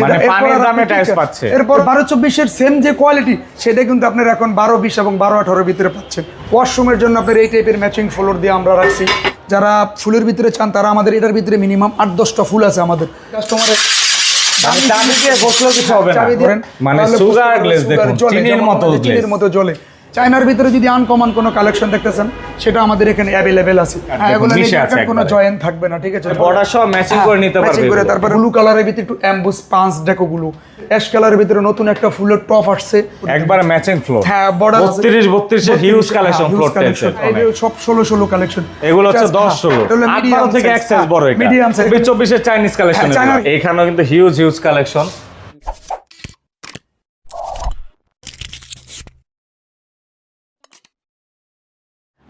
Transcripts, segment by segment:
মানে এটা- এরপর পানির আর দামে আপনি টাইলস ঠিক- পাচ্ছে। এরপর বারো চব্বিশের সেম যে কোয়ালিটি সেটা কিন্তু আপনার এখন বারো বিশ এবং বারো আঠারোর ভিতরে পাচ্ছেন। ওয়াশরুমের জন্য আপনার এই টাইপের ম্যাচিং ফ্লোর দিয়ে আমরা রাখছি। যারা ফুলের ভিতরে চান তারা আমাদের এটার ভিতরে মিনিমাম আট দশটা ফুল আছে আমাদের। কাস্টমারের মানে চাবি দিয়ে বসলেও কিছু হবে না। মানে দেখুন, চিনির মতো আমাদের চায়নার ভিতরে যদি আনকমন কোনো কালেকশন দেখতেছেন সেটা আমাদের এখানে অ্যাভেলেবেল আছে। হ্যাঁ এগুলো কোনো একবারে। জয়েন্ট থাকবে না ঠিক আছে? বর্ডার সহ ম্যাচিং করে নিতে ম্যাচিং পারবে করে তারপর ব্লু কালারের ভিতরে একটু অ্যাম্বুস পাঁচ ডেকো গুলো। অ্যাশ কালারের ভিতরে নতুন একটা ফুলের টপ আসছে। একবার ম্যাচিং ফ্লোর হ্যাঁ বর্ডার 32 32 এর হিউজ কালেকশন ফ্লোর টাইলস সব ষোলো ষোলো কালেকশন এগুলো হচ্ছে 10 16 আট বারো থেকে এক্সেস বড় এটা। মিডিয়াম সাইজ 24 এর চাইনিজ কালেকশন হ্যাঁ, চায়না- এখানেও কিন্তু হিউজ হিউজ কালেকশন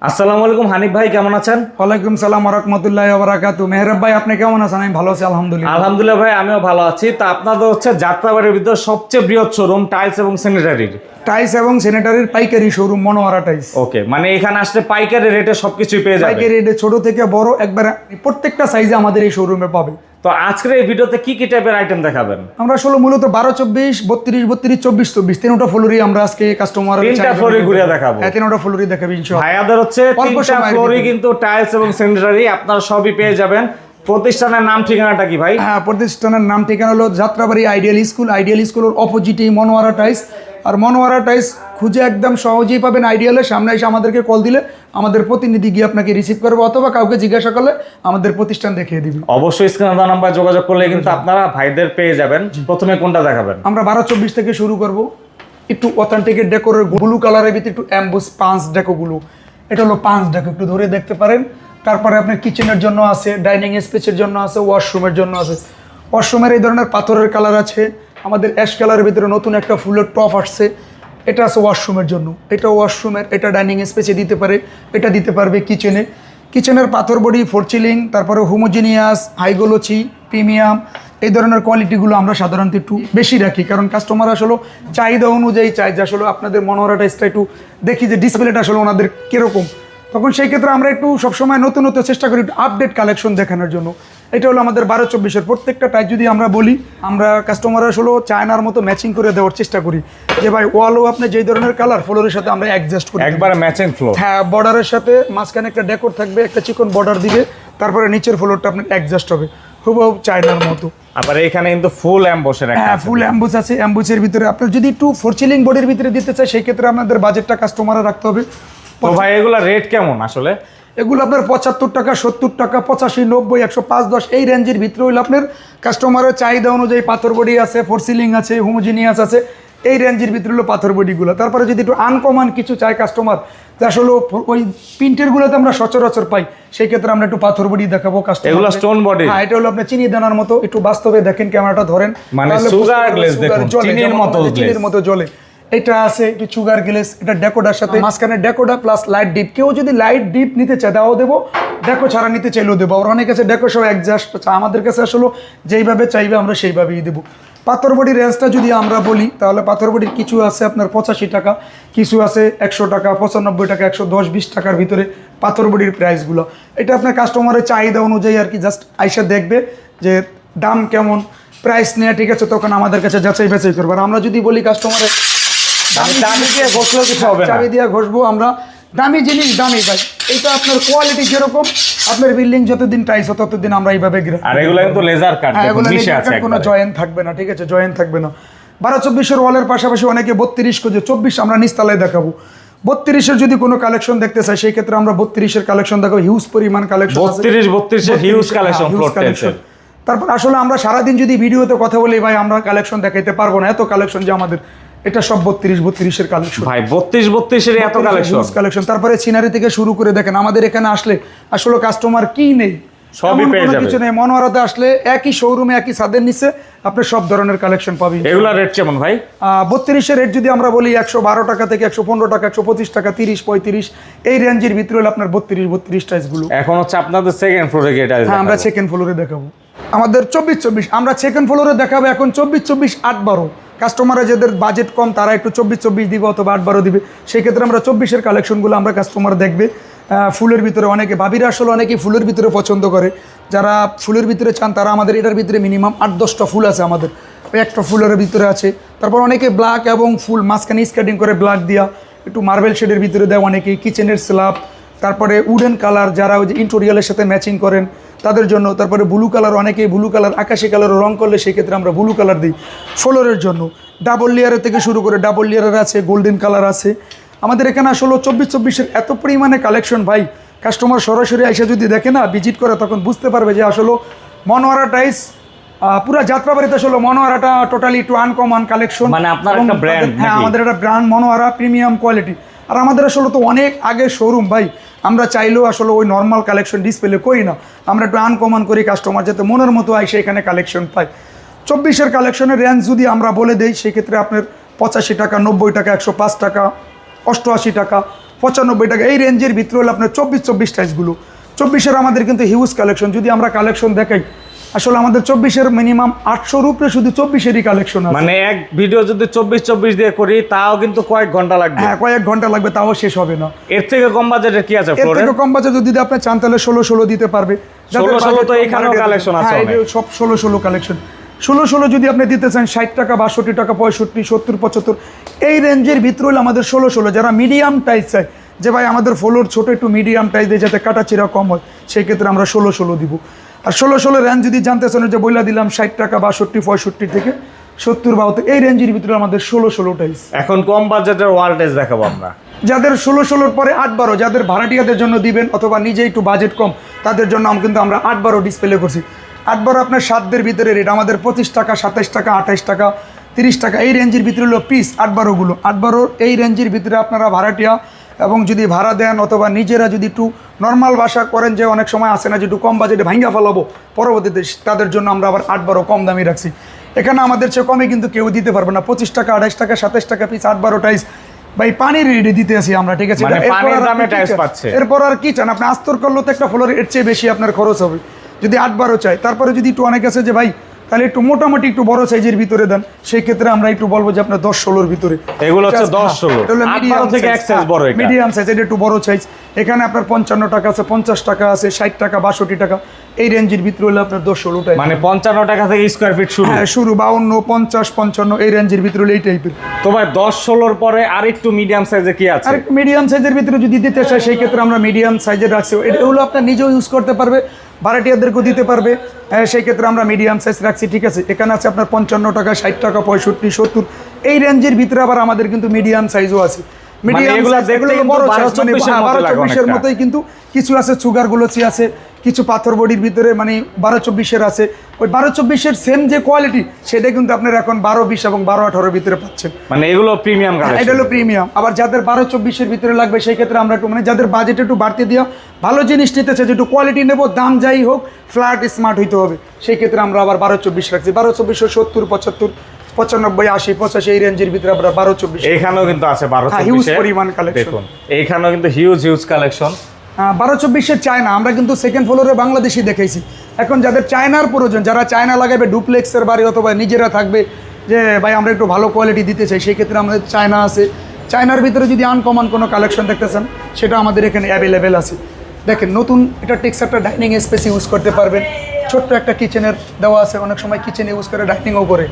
আসসালামু আলাইকুম হানিফ ভাই কেমন আছেন? ওয়ালাইকুম সালাম রহমতুল্লাহ বারাকাতু। মেহরাব ভাই আপনি কেমন আছেন? আমি ভালো আছি আলহামদুলিল্লাহ। আলহামদুলিল্লাহ ভাই আমিও ভালো আছি। তা আপনাদের হচ্ছে যাত্রাবাড়ির ভিতরে সবচেয়ে বৃহৎ শোরুম টাইলস এবং স্যানিটারির টাইস এবং স্যানিটারির পাইকারি শোরুম মনোয়ারা টাইস ওকে মানে এখানে আসলে পাইকারি রেটে সবকিছুই পেয়ে যাবে পাইকারি রেটে ছোট থেকে বড় একবার প্রত্যেকটা সাইজে আমাদের এই শোরুমে পাবে। তো আজকের এই ভিডিওতে কি কি টাইপের আইটেম দেখাবেন? আমরা আসলে মূলত বারো চব্বিশ বত্রিশ বত্রিশ চব্বিশ চব্বিশ তিনটা ফ্লোরি আমরা আজকে কাস্টমার তিনটা ফ্লোরি ঘুরে দেখাবো। হ্যাঁ তিনটা ফ্লোরি দেখাবি ভাইয়াদের হচ্ছে তিনটা ফ্লোরি কিন্তু টাইলস এবং সেন্ডারি আপনারা সবই পেয়ে যাবেন। প্রতিষ্ঠানের নাম ঠিকানাটা কি ভাই? হ্যাঁ প্রতিষ্ঠানের নাম ঠিকানা হলো যাত্রাবাড়ি আইডিয়াল স্কুল আইডিয়াল স্কুলের অপোজিটেই মনোয়ারা টাইস আর মনোয়ারা টাইস খুঁজে একদম সহজেই পাবেন আইডিয়ালের সামনে এসে আমাদেরকে কল দিলে আমাদের প্রতিনিধি গিয়ে আপনাকে রিসিভ করবে অথবা কাউকে জিজ্ঞাসা করলে আমাদের প্রতিষ্ঠান দেখিয়ে দিবে। অবশ্যই স্ক্রিনে দেওয়া নাম্বার যোগাযোগ করলে কিন্তু আপনারা ভাইদের পেয়ে যাবেন। প্রথমে কোনটা দেখাবেন? আমরা বারো চব্বিশ থেকে শুরু করব। একটু অথেন্টিকের ডেকোরের ব্লু কালারের ভিতরে একটু অ্যাম্বুস পাঁচ ডেকোগুলো এটা হলো পাঁচ ডেকো একটু ধরে দেখতে পারেন। তারপরে আপনার কিচেনের জন্য আছে ডাইনিং স্পেসের জন্য আছে ওয়াশরুমের জন্য আছে। ওয়াশরুমের এই ধরনের পাথরের কালার আছে। আমাদের অ্যাশ কালারের ভিতরে নতুন একটা ফুলের টপ আসছে। এটা আছে ওয়াশরুমের জন্য। এটা ওয়াশরুমের এটা ডাইনিং স্পেসে দিতে পারে। এটা দিতে পারবে কিচেনে কিচেনের পাথর বডি ফোরচিলিং তারপরে হোমোজিনিয়াস হাইগোলোচি প্রিমিয়াম এই ধরনের কোয়ালিটিগুলো আমরা সাধারণত একটু বেশি রাখি। কারণ কাস্টমার আসলে চাহিদা অনুযায়ী চাই যে আসলে আপনাদের মনোহরা টাইসটা একটু দেখি যে ডিসপ্লেটা আসলে ওনাদের কীরকম। তখন সেই ক্ষেত্রে আমরা একটু সবসময় নতুন নতুন চেষ্টা করি আপডেট কালেকশন দেখানোর জন্য। এটা হলো আমাদের বারো চব্বিশের প্রত্যেকটা টাইপ যদি আমরা বলি আমরা কাস্টমার আসলে চায়নার মতো ম্যাচিং করে দেওয়ার চেষ্টা করি। যে ভাই ওয়ালও আপনি যেই ধরনের কালার ফ্লোরের সাথে আমরা অ্যাডজাস্ট করি একবার ম্যাচিং ফ্লোর হ্যাঁ বর্ডারের সাথে মাঝখানে একটা ডেকোর থাকবে একটা চিকন বর্ডার দিবে তারপরে নিচের ফ্লোরটা আপনার অ্যাডজাস্ট হবে। হুবহু চায়নার মতো। আবার এখানে কিন্তু ফুল অ্যাম্বসের হ্যাঁ ফুল অ্যাম্বুস আছে অ্যাম্বুসের ভিতরে। আপনার যদি একটু ফোর ফোরচিলিং বোর্ডের ভিতরে দিতে চাই সেই ক্ষেত্রে আপনাদের বাজেটটা কাস্টমারে রাখতে হবে। তো ভাই এগুলা রেট কেমন আসলে? এগুলো আপনার পঁচাত্তর টাকা সত্তর টাকা পঁচাশি নব্বই একশো পাঁচ দশ এই রেঞ্জের ভিতরে হইলে আপনার কাস্টমারের চাহিদা অনুযায়ী পাথর বডি আছে ফোর সিলিং আছে হোমোজিনিয়াস আছে এই রেঞ্জের ভিতরে হলো পাথর বডিগুলো। তারপরে যদি একটু আনকমন কিছু চাই কাস্টমার আসলে ওই প্রিন্টেরগুলোতে আমরা সচরাচর পাই সেই ক্ষেত্রে আমরা একটু পাথর বডি দেখাবো কাস্টমার এগুলো stone body? হ্যাঁ এটা হলো আপনার চিনি দানার মতো একটু বাস্তবে দেখেন ক্যামেরাটা ধরেন। মানে glaze sugar দেখুন, চিনির মতো আমাদের চিনির মতো জ্বলে। এটা আছে, একটু সুগার গ্লেস এটা ডেকোডার সাথে। মাঝখানে ডেকোডা প্লাস লাইট ডিপ কেউ যদি লাইট ডিপ নিতে চায়, তাও দেবো। ডেকো ছাড়া নিতে চাইলেও দেবো। আর অনেক আছে ডেকো সব অ্যাডজাস্ট আমাদের কাছে আসলে যেইভাবে চাইবে, আমরা সেইভাবেই দেবো। পাথর বডি রেঞ্জটা যদি আমরা বলি, তাহলে পাথর বডির কিছু আছে আপনার পঁচাশি টাকা, কিছু আছে একশো টাকা, পঁচানব্বই টাকা, একশো দশ, বিশ টাকার ভিতরে পাথর বডির প্রাইসগুলো এটা আপনার কাস্টমারের চাহিদা অনুযায়ী আর কি জাস্ট আইসা দেখবে যে দাম কেমন প্রাইস নেওয়া ঠিক আছে, তখন আমাদের কাছে যাচাই বাছাই করবে। আর আমরা যদি বলি কাস্টমারের দামি দামি দিয়ে বসলেও কিছু হবে না। চাবি দিয়ে ঘষবো আমরা। দামি জিনিস দামি ভাই। আপনার কোয়ালিটি যেরকম আপনার বিল্ডিং যতদিন টাইস ততদিন আমরা এইভাবে গ্রা- আর এগুলো কিন্তু লেজার কাট হ্যাঁ এগুলো কোনো একবারে। থাকবে না ঠিক আছে? জয়েন্ট থাকবে না। বারো চব্বিশের ওয়ালের পাশাপাশি অনেকে বত্রিশ খুঁজে চব্বিশ আমরা নিস্তালায় দেখাবো। বত্রিশের যদি কোনো কালেকশন দেখতে চাই সেই ক্ষেত্রে আমরা বত্রিশের কালেকশন দেখাবো। হিউজ পরিমাণ কালেকশন বত্রিশ বত্রিশের হিউজ কালেকশন ফ্লোর কালেকশন তারপর আসলে আমরা সারাদিন যদি ভিডিওতে কথা বলি ভাই আমরা কালেকশন দেখাইতে পারব না। এত কালেকশন যে আমাদের এটা সব বত্রিশ বত্রিশের কালেকশন ভাই বত্রিশ বত্রিশের এত কালেকশন কালেকশন তারপরে সিনারি থেকে শুরু করে দেখেন আমাদের এখানে আসলে আসলে কাস্টমার কি নেই? সবই পেয়ে যাবে। কিছু নেই। মনোয়ারাতে আসলে একই শোরুমে একই ছাদের নিচে আপনি সব ধরনের কালেকশন পাবেন। এগুলা রেট কেমন ভাই? বত্রিশের রেট যদি আমরা বলি একশো বারো টাকা থেকে একশো পনেরো টাকা একশো পঁচিশ টাকা তিরিশ পঁয়ত্রিশ এই রেঞ্জের ভিতরে হলে আপনার বত্রিশ বত্রিশ টাইসগুলো এখন হচ্ছে আপনাদের সেকেন্ড ফ্লোরে হ্যাঁ আমরা সেকেন্ড ফ্লোরে দেখাবো। আমাদের চব্বিশ চব্বিশ আমরা সেকেন্ড ফ্লোরে দেখাবো এখন চব্বিশ চব্বিশ আট বারো। কাস্টমাররা যাদের বাজেট কম, তারা একটু চব্বিশ চব্বিশ দিবে অথবা আট, বারো দিবে। সেই ক্ষেত্রে আমরা চব্বিশের কালেকশনগুলো আমরা কাস্টমার দেখবে। ফুলের ভিতরে অনেকে, ভাবিরা আসলে অনেকে ফুলের ভিতরে পছন্দ করে। যারা ফুলের ভিতরে চান, তারা আমাদের এটার ভিতরে মিনিমাম আট, দশটা ফুল আছে আমাদের। একটা ফুলের ভিতরে আছে। তারপর অনেকে ব্ল্যাক এবং ফুল, মাঝখানে স্কেটিং করে ব্ল্যাক দিয়া, একটু মার্বেল শেডের ভিতরে দেয় অনেকে কিচেনের স্ল্যাব তারপরে উডেন কালার যারা ওই যে ইন্টোরিয়ালের সাথে ম্যাচিং করেন তাদের জন্য তারপরে ব্লু কালার অনেকেই ব্লু কালার আকাশি কালার রং করলে সেই ক্ষেত্রে আমরা ব্লু কালার দিই। ফ্লোরের জন্য। ডাবল লেয়ারের থেকে শুরু করে ডাবল লেয়ারের আছে গোল্ডেন কালার আছে। আমাদের এখানে আসলে চব্বিশ চব্বিশের এত পরিমাণে কালেকশন ভাই। কাস্টমার সরাসরি এসে যদি দেখে না ভিজিট করে তখন বুঝতে পারবে যে আসলে মনোয়ারা টাইস পুরো যাত্রাবাড়িতে আসলে মনোয়ারাটা টোটালি একটু আনকমন কালেকশন মানে আপনার একটা brand হ্যাঁ আমাদের একটা ব্র্যান্ড মনোয়ারা প্রিমিয়াম কোয়ালিটি আর আমাদের আসলে তো অনেক আগে শোরুম ভাই। আমরা চাইলেও আসলে ওই নর্মাল কালেকশন ডিসপ্লে করি না। আমরা একটু আনকমন করি কাস্টমার যাতে মনের মতো আইসে এখানে কালেকশন পাই চব্বিশের কালেকশনের রেঞ্জ যদি আমরা বলে দেই, সেক্ষেত্রে আপনার পঁচাশি টাকা, নব্বই টাকা, একশো পাঁচ টাকা, অষ্টআশি টাকা, পঁচানব্বই টাকা, এই রেঞ্জের ভিতরে হলো আপনার চব্বিশ চব্বিশ টাইসগুলো চব্বিশের আমাদের কিন্তু হিউজ কালেকশন যদি আমরা কালেকশন দেখাই আসলে আমাদের চব্বিশের মিনিমাম আটশোর উপরে শুধু চব্বিশেরই কালেকশন আছে। মানে এক ভিডিও যদি চব্বিশ চব্বিশ দিয়ে করি তাও কিন্তু কয়েক ঘণ্টা লাগবে। হ্যাঁ কয়েক ঘণ্টা লাগবে তাও শেষ হবে না। এর থেকে কম বাজেটের কি আছে এর থেকে কম বাজেট যদি আপনি চান তাহলে ষোলো ষোলো দিতে পারবে। 16 budget তো এখানেও collection আছে হ্যাঁ, সব ষোলো ষোলো কালেকশন ষোলো ষোলো যদি আপনি দিতে চান ষাট টাকা বাষট্টি টাকা পঁয়ষট্টি সত্তর পঁচাত্তর এই রেঞ্জের ভিতরে হলে আমাদের ষোলো ষোলো। যারা মিডিয়াম টাইস চায় যে ভাই আমাদের ফ্লোর ছোট একটু মিডিয়াম টাইস দিয়ে যাতে কাটাচিরা কম হয় সেই ক্ষেত্রে আমরা ষোলো ষোলো দিব। আর ষোলো ষোলো রেঞ্জ যদি জানতে চান যে বইলা দিলাম ষাট টাকা বাষট্টি পঁয়ষট্টি থেকে সত্তর বাহাত্তর এই রেঞ্জের ভিতরে আমাদের ষোলো ষোলো টাইস এখন কম বাজেটের ওয়ালটেজ দেখাবো আমরা। যাদের ষোলো ষোলোর পরে আট বারো যাদের ভাড়াটিয়াদের জন্য দিবেন অথবা নিজে একটু বাজেট কম তাদের জন্য আমি কিন্তু আমরা আট বারো ডিসপ্লে করছি। আট বারো আপনার সাতদের ভিতরে রেট আমাদের পঁচিশ টাকা সাতাইশ টাকা আঠাইশ টাকা তিরিশ টাকা এই রেঞ্জের ভিতরে হলো পিস আট বারোগুলো। আট বারো এই রেঞ্জের ভিতরে আপনারা ভাড়াটিয়া এবং যদি ভাড়া দেন অথবা নিজেরা যদি একটু নর্মাল বাসা করেন যে অনেক সময় আসে না যে একটু কম বাজেটে ভাঙ্গা ফেলাবো। পরবর্তীতে তাদের জন্য আমরা আবার আট বারো কম দামি রাখছি। এখানে আমাদের চেয়ে কমে কিন্তু কেউ দিতে পারবে না। পঁচিশ টাকা আঠাইশ টাকা সাতাইশ টাকা পিস আট বারো টাইস। ভাই পানির রেডি দিতে আসি আমরা ঠিক আছে? মানে এরপর আর কি চান? এরপর আর কি চান? আপনি আস্তর করল তো একটা ফ্লোর এর চেয়ে বেশি আপনার খরচ হবে। যদি আট বারো চাই তারপরে যদি একটু অনেক আছে যে ভাই তাহলে একটু মোটামুটি একটু বড় সাইজের ভিতরে দেন। সেই ক্ষেত্রে আমরা একটু বলব যে আপনার দশ ষোলোর ভিতরে। এগুলো হচ্ছে 10 ষোলো। আট থেকে এক size বড় মিডিয়াম সাইজ এটা একটু বড় সাইজ এখানে আপনার পঞ্চান্ন টাকা আছে পঞ্চাশ টাকা আছে ষাট টাকা বাষট্টি টাকা। এই রেঞ্জের ভিতরে হলে আপনার দশ ষোলোটাই মানে পঞ্চান্ন টাকা থেকে স্কোয়ার ফিট শুরু। হ্যাঁ শুরু বাউন্ন পঞ্চাশ পঞ্চান্ন এই রেঞ্জের ভিতরে হলে এই টাইপের তো ভাই দশ ষোলোর পরে আরেকটু মিডিয়াম সাইজে কি আছে? আর মিডিয়াম সাইজের ভিতরে যদি দিতে চাই সেই ক্ষেত্রে আমরা মিডিয়াম সাইজের রাখছি। এটা- এগুলো আপনার নিজেও ইউজ করতে পারবে। ভাড়াটিয়াদেরকেও দিতে পারবে। সেই ক্ষেত্রে আমরা মিডিয়াম সাইজ রাখছি ঠিক আছে? এখানে আছে আপনার পঞ্চান্ন টাকা ষাট টাকা পঁয়ষট্টি সত্তর। এই রেঞ্জের ভিতরে আবার আমাদের কিন্তু মিডিয়াম সাইজও আছে। মিডিয়াম সাইজ এগুলা বড় কিন্তু 12 24 এর মতো লাগে চব্বিশের মতোই কিন্তু কিছু আছে সুগার গুলোচি আছে। কিছু পাথর বডির ভিতরে মানে বারো চব্বিশের আছে। ওই বারো চব্বিশের সেম যে কোয়ালিটি সেটা কিন্তু আপনার এখন বারো বিশ এবং বারো আঠারোর ভিতরে পাচ্ছেন। মানে এগুলো প্রিমিয়াম হ্যাঁ, এটা হলো প্রিমিয়াম আবার যাদের বারো চব্বিশের ভিতরে লাগবে সেই ক্ষেত্রে আমরা একটু মানে যাদের বাজেট একটু বাড়তে দেওয়া ভালো জিনিস নিতে চাই যে একটু কোয়ালিটি নেব দাম যাই হোক ফ্ল্যাট স্মার্ট হইতে হবে। সেই ক্ষেত্রে আমরা আবার বারো চব্বিশ রাখছি। বারো চব্বিশশো সত্তর পঁচাত্তর পঁচানব্বই আশি পঁচাশি এই রেঞ্জের ভিতরে আমরা বারো চব্বিশ এখানেও কিন্তু আছে বারো হ্যাঁ, huge পরিমাণ। দেখুন এইখানেও কিন্তু হিউজ হিউজ কালেকশন বারো চব্বিশের চায়না, আমরা কিন্তু সেকেন্ড ফ্লোরে বাংলাদেশি দেখেছি। এখন যাদের চায়নার প্রয়োজন, যারা চায়না লাগাবে ডুপ্লেক্সের বাড়ি অথবা নিজেরা থাকবে যে, ভাই, আমরা একটু ভালো কোয়ালিটি দিতে চাই সেই ক্ষেত্রে আমাদের চায়না আছে। চায়নার ভিতরে যদি আনকমন কোনো কালেকশন দেখতে চান সেটা আমাদের এখানে অ্যাভেলেবেল আছে। দেখেন, নতুন এটা টেক্সচারটা ডাইনিং স্পেস ইউজ করতে পারবেন। ছোট্ট একটা কিচেনের দেওয়া আছে, অনেক সময় কিচেন ইউজ করে ডাইনিংও করে।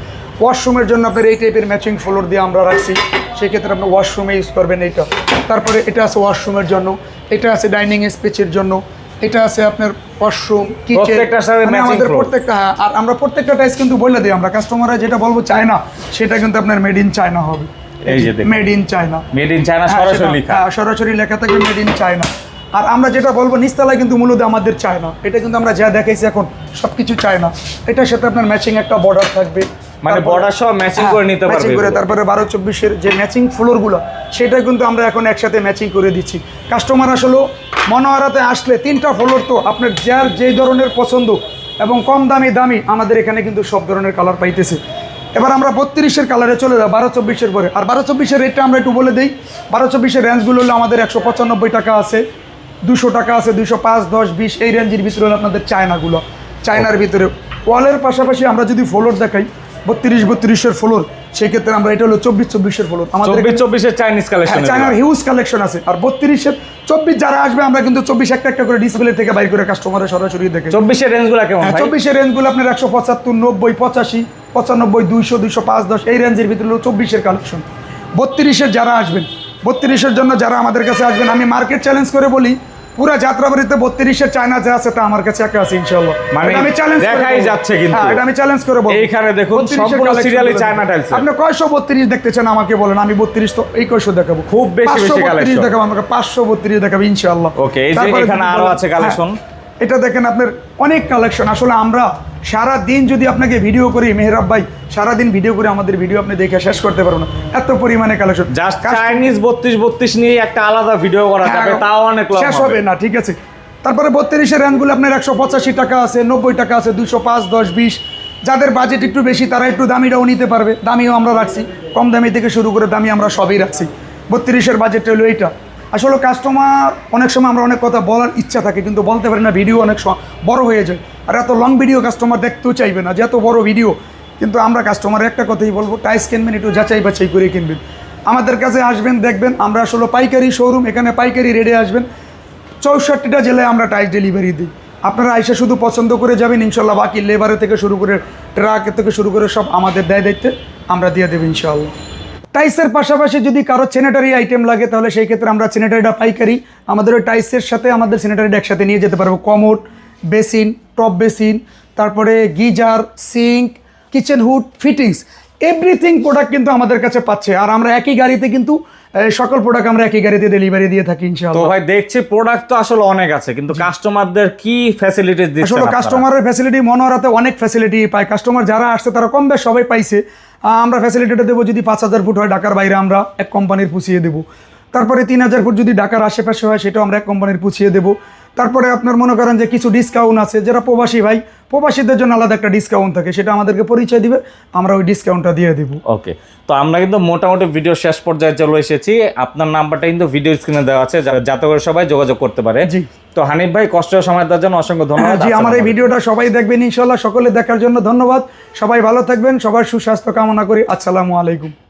ওয়াশরুমের জন্য আপনার এই টাইপের ম্যাচিং ফ্লোর দিয়ে আমরা রাখছি। সেক্ষেত্রে আপনি ওয়াশরুমে ইউজ করবেন এইটা। তারপরে এটা আছে ওয়াশরুমের জন্য। এটা আছে ডাইনিং স্পেসের জন্য এটা আছে আপনার ওয়াশরুম কিচেন সাথে matching আমাদের প্রত্যেকটা হ্যাঁ, আর আমরা প্রত্যেকটা টাইস কিন্তু বলে দিই আমরা। কাস্টমাররা যেটা বলব চায়না সেটা কিন্তু আপনার মেড ইন চায়না হবে। এই যে দেখুন। Made in China made in China সরাসরি লেখা। হ্যাঁ, সরাসরি লেখা থাকবে মেড ইন চায়না আর আমরা যেটা বলব নিচতলায় কিন্তু মূলত আমাদের চায়না এটা কিন্তু আমরা যা দেখাইছি এখন সবকিছু চায়না এটার সাথে আপনার ম্যাচিং একটা বর্ডার থাকবে। মানে border সহ হ্যাঁ, করে নিতে পারবে matching করে। তারপরে বারো চব্বিশের যে ম্যাচিং ফ্লোরগুলো সেটা কিন্তু আমরা এখন একসাথে ম্যাচিং করে দিচ্ছি। কাস্টমার আসলে মনোয়ারাতে আসলে তিনটা ফ্লোর তো আপনার যার যেই ধরনের পছন্দ এবং কম দামি দামি আমাদের এখানে কিন্তু সব ধরনের কালার পাইতেছে। এবার আমরা বত্রিশের কালারে চলে যাব বারো চব্বিশের পরে। আর বারো চব্বিশের রেটটা আমরা একটু বলে দিই। বারো চব্বিশের রেঞ্জগুলো হলো আমাদের একশো পঁচানব্বই টাকা আছে দুশো টাকা আছে দুশো পাঁচ দশ বিশ এই রেঞ্জের ভিতরে হলো আপনাদের চায়নাগুলো চায়নার ভিতরে। ওয়ালের পাশাপাশি আমরা যদি ফ্লোর দেখাই বত্রিশ বত্রিশের ফ্লোর সেক্ষেত্রে আমরা এটা হলো চব্বিশ চব্বিশের ফ্লোর আমাদের চব্বিশ চব্বিশের চাইনিজ কালেকশন চায়নার হিউজ কালেকশন আছে। আর বত্রিশের চব্বিশ যারা আসবে আমরা কিন্তু চব্বিশ একটা একটা করে ডিসপ্লে থেকে বাই করে কাস্টমারের সরাসরি দেখে চব্বিশের রেঞ্জগুলা কেমন হ্যাঁ চব্বিশের রেঞ্জগুলো আপনার একশো পঁচাত্তর নব্বই পঁচাশি পঁচানব্বই দুইশো দুইশো পাঁচ দশ এই রেঞ্জের ভিতরে হলো চব্বিশের কালেকশন বত্রিশের যারা আসবেন বত্রিশের জন্য যারা আমাদের কাছে আসবেন আমি মার্কেট চ্যালেঞ্জ করে বলি পুরা যাত্রাবাড়িতে বত্রিশের চায়না যে আছে তা আমার কাছে একটা আছে মানে আমি চ্যালেঞ্জ দেখাই যাচ্ছে কিন্তু। হ্যাঁ এটা আমি চ্যালেঞ্জ করে বলব। এইখানে দেখুন 32 serial-ই গুলো চায়না টাইলস আপনি কয়শো বত্রিশ দেখতে চান আমাকে বলেন আমি বত্রিশ তো এই কয়শো দেখাবো। খুব বেশি বেশি 532 collection। দেখাবো আমাকে পাঁচশো বত্রিশ দেখাবো ইনশাল্লাহ ওকে এই যে এখানে আরও আছে collection। হ্যাঁ, এটা দেখেন আপনার অনেক কালেকশন আসলে আমরা সারা দিন যদি আপনাকে ভিডিও করি মেহরাব ভাই সারা দিন ভিডিও করে আমাদের ভিডিও আপনি দেখে শেষ করতে পারব না। এত পরিমাণে কালেকশন জাস্ট চাইনিজ বত্রিশ বত্রিশ নিয়ে একটা আলাদা ভিডিও করা যাবে তাও অনেক শেষ হবে না ঠিক আছে। তারপরে বত্রিশের র্যানগুলো আপনার একশো পঁচাশি টাকা আছে নব্বই টাকা আছে দুশো পাঁচ দশ বিশ। যাদের বাজেট একটু বেশি তারা একটু দামিটাও নিতে পারবে। দামিও আমরা রাখছি। কম দামি থেকে শুরু করে দামি আমরা সবই রাখছি। বত্রিশের বাজেট হলো এইটা। আসলে কাস্টমার অনেক সময় আমরা অনেক কথা বলার ইচ্ছা থাকে কিন্তু বলতে পারি না ভিডিও অনেক সময় বড় হয়ে যায়। আর এত লং ভিডিও কাস্টমার দেখতেও চাইবে না, যে এত বড় ভিডিও কিন্তু আমরা কাস্টমারের একটা কথাই বলব টাইস কিনবেন, একটু যাচাই বাছাই করে কিনবেন। আমাদের কাছে আসবেন, দেখবেন, আমরা আসলে পাইকারি শোরুম এখানে পাইকারি রেডে আসবেন। চৌষট্টিটা জেলায় আমরা টাইস ডেলিভারি দিই। আপনারা আইসা শুধু পছন্দ করে যাবেন, ইনশাল্লাহ বাকি লেবারে থেকে শুরু করে ট্রাক থেকে শুরু করে সব আমাদের দায় দায়িত্বে, আমরা দিয়ে দেবো ইনশাল্লাহ। টাইসের পাশাপাশি যদি কারও স্যানিটারি আইটেম লাগে, তাহলে সেই ক্ষেত্রে আমরা সেনেটারিটা পাইকারি, আমাদের ওই টাইসের সাথে আমাদের স্যানিটারিটা একসাথে নিয়ে যেতে পারব। কমোড বেসিন টপ বেসিন তারপরে geyser sink kitchen hood fittings everything product কিন্তু আমাদের কাছে পাচ্ছে। আর আমরা একই গাড়িতে কিন্তু সকল প্রোডাক্ট আমরা একই গাড়িতে ডেলিভারি দিয়ে থাকি তো ইনশাআল্লাহ ভাই দেখছি প্রোডাক্ট তো আসলে অনেক আছে কিন্তু কাস্টমারদের কি ফ্যাসিলিটিস দিচ্ছেন আসলে কাস্টমারের ফ্যাসিলিটি মনোহরাতে অনেক ফ্যাসিলিটি পায়। কাস্টমার যারা আসছে তারা কম বেশ সবাই পাইছে। আমরা ফ্যাসিলিটিটা দেবো যদি পাঁচ হাজার ফুট হয় ঢাকার বাইরে আমরা এক কোম্পানির পুষিয়ে দেবো। তারপরে তিন হাজার ফুট যদি ঢাকার আশেপাশে হয় সেটাও আমরা এক কোম্পানির পুষিয়ে দেবো। তারপরে আপনার মনে করেন যে কিছু ডিসকাউন্ট আছে যারা প্রবাসী ভাই প্রবাসীদের জন্য আলাদা একটা ডিসকাউন্ট থাকে সেটা আমাদেরকে পরিচয় দিবে আমরা ওই ডিসকাউন্টটা দিয়ে দেবো। ওকে তো আমরা কিন্তু মোটামুটি ভিডিও শেষ পর্যায়ে চলে এসেছি। আপনার নাম্বারটা কিন্তু ভিডিও স্ক্রিনে দেওয়া আছে যাতে করে সবাই যোগাযোগ করতে পারে। জি। তো হানিফ ভাই কষ্ট সময় দেওয়ার জন্য অসংখ্য ধন্যবাদ। জি আমার এই ভিডিওটা সবাই দেখবেন ইনশাল্লাহ সকলে দেখার জন্য ধন্যবাদ। সবাই ভালো থাকবেন সবার সুস্বাস্থ্য কামনা করি। আসসালামু আলাইকুম।